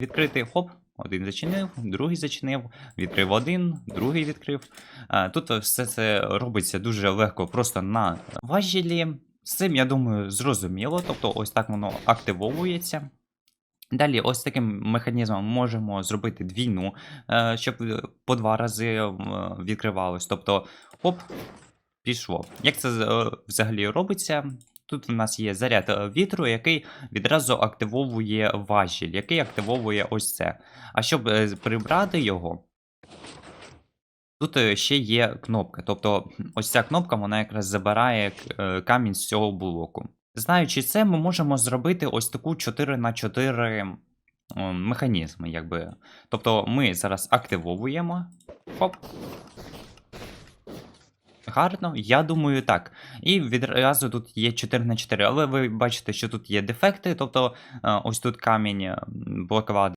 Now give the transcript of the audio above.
Відкрити хоп, один зачинив, другий зачинив, відкрив один, другий відкрив. Тут все це робиться дуже легко, просто на важілі. З цим, я думаю, зрозуміло. Тобто, ось так воно активовується. Далі, ось таким механізмом можемо зробити двійну, е, щоб по два рази е, відкривалось. Тобто, хоп, пішло. Як це е, взагалі робиться? Тут в нас є заряд е, вітру, який відразу активовує важіль, який активовує ось це. А щоб е, прибрати його, тут е, ще є кнопка. Тобто, ось ця кнопка вона якраз забирає камінь з цього блоку. Знаючи це, ми можемо зробити ось таку 4 на 4 механізми. Якби. Тобто ми зараз активовуємо. Хоп. Гарно, я думаю, так. І відразу тут є 4 на 4, але ви бачите, що тут є дефекти, тобто е, ось тут камінь блокувати